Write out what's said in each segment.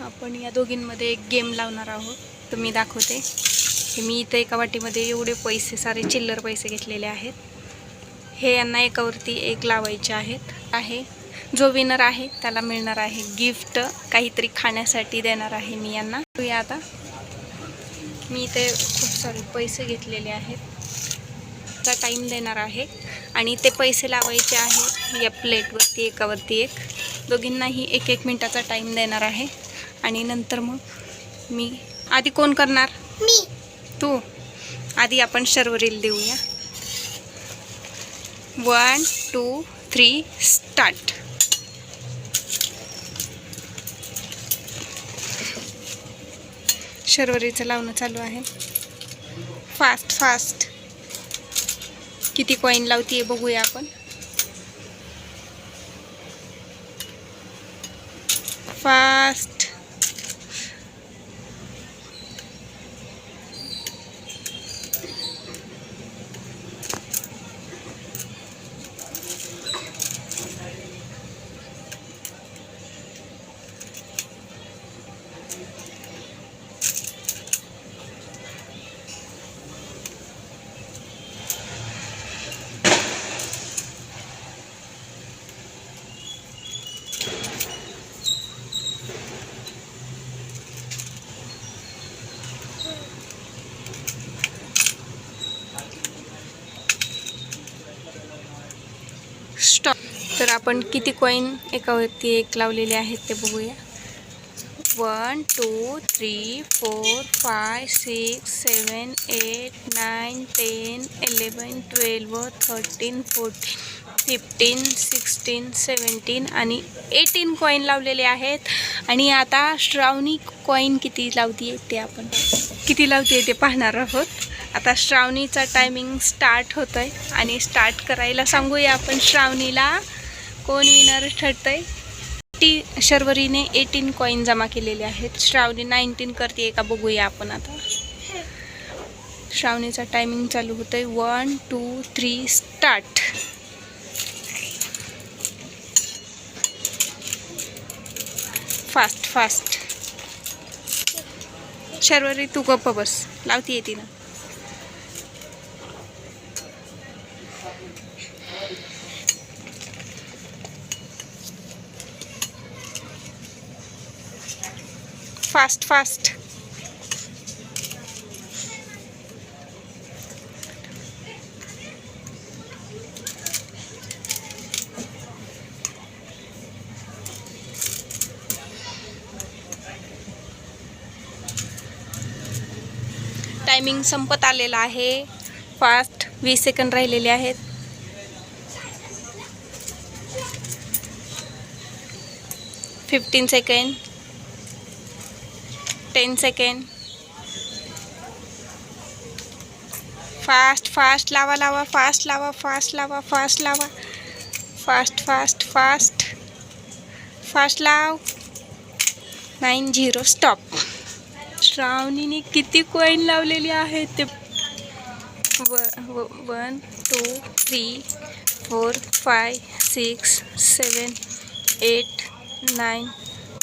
आपण या दोघींमध्ये एक गेम लावणार आहोत. तर मी दाखवते. मी इथं एका वाटीमध्ये एवढे पैसे सारे चिल्लर पैसे घेतलेले आहेत. हे यांना एकावरती एक लावायचे आहेत. आहे. जो विनर आहे त्याला मिळणार आहे गिफ्ट काहीतरी खाण्यासाठी देणार आहे मी यांना. बघूया आता. मी इथे खूप सारे पैसे घेतलेले आहेत. चा टाईम देणार आहे. आणि ते पैसे लावायचे आहे या प्लेटवरती एकावरती एक. दोघींनाही एक एक मिनटाचा टाईम देणार आहे. आणि नंतर मग मी आधी कोण करणार? मी. तू. आधी आपण शर्वरील देऊया. वन टू थ्री स्टार्ट शर्वरीचं लावणं चालू आहे. फास्ट फास्ट किती कॉईन लावतीये बघूया आपण. फास्ट स्टॉक तर आपण किती कॉईन एकावरती एक लावलेले आहेत ते बघूया. One two three four five six seven eight nine ten eleven twelve thirteen fourteen fifteen sixteen seventeen आणि एटीन कॉईन लावलेले आहेत. आणि आता श्रावणी कॉईन किती लावते ते आपण किती लावते ते पाहणार आहोत. आता श्रावणीचा टायमिंग स्टार्ट होत आहे आणि स्टार्ट करायला सांगूया आपण श्रावणीला कोण विनर आहे टी शर्वरीने एटीन कॉईन जमा केलेले आहेत. श्रावणी नाईन्टीन करते का बघूया आपण आता. श्रावणीचा टायमिंग चालू होतोय. One two three start fast fast Sharvari तू गप्प बस. लावती येते ना फास्ट फास्ट टायमिंग संपत आलेला आहे. फास्ट वीस सेकंद राहिलेले आहेत. Fifteen second ten second fast fast लावा लावा फास्ट लावा फास्ट लावा फास्ट लावा फास्ट फास्ट फास्ट फास्ट लाव नाईन झिरो स्टॉप श्रावणीने किती कॉईन लावलेली आहे ते? व one two three four five six seven eight nine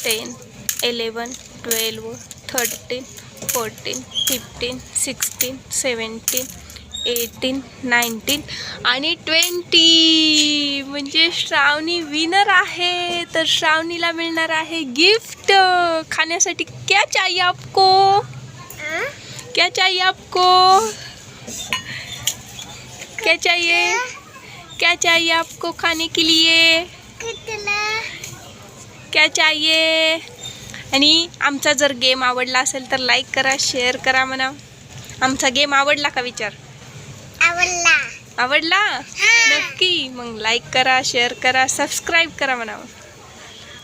ten eleven twelve thirteen fourteen fifteen sixteen seventeen eighteen nineteen आणि ट्वेंटी. म्हणजे श्रावणी विनर आहे. तर श्रावणीला मिळणार आहे गिफ्ट खाण्यासाठी क्या चाहिए आपको? क्या चाहिए आपको? क्या चाहिए? क्या चाहिए आपको खाने के लिए? क्या चाहिए? आणि आमचा जर गेम आवडला असेल तर लाईक करा शेअर करा म्हणा. आमचा गेम आवडला का विचार? आवडला. आवडला? नक्की. मग लाईक करा शेअर करा सबस्क्राईब करा म्हणा.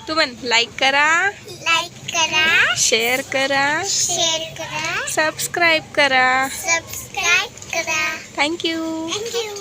तू म्हण लाईक करा लाईक करा. शेअर करा शेअर करा. सबस्क्राईब करा. सबस्क्राईब करा. Thank you thank you